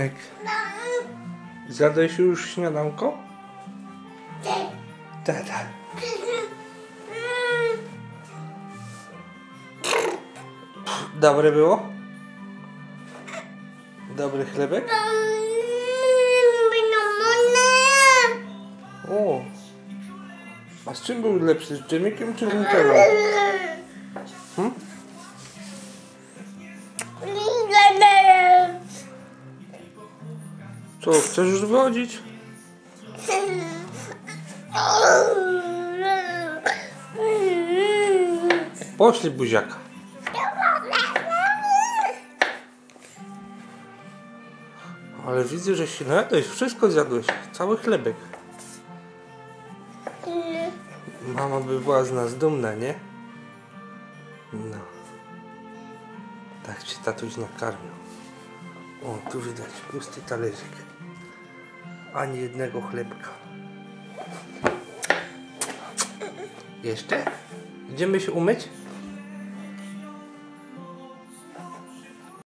Tak. Zjadłeś już śniadanko? Tak, tak. Dobre było? Dobry chlebek? O. A z czym był lepszy? Z dżemikiem czy z nutellą? Co, chcesz już wychodzić? Poszli buziaka. Ale widzę, że się najadłeś. Wszystko zjadłeś. Cały chlebek. Mama by była z nas dumna, nie? No. Tak cię tatuś nakarmił. O, tu widać pusty talerzyk. Ani jednego chlebka. Jeszcze? Idziemy się umyć?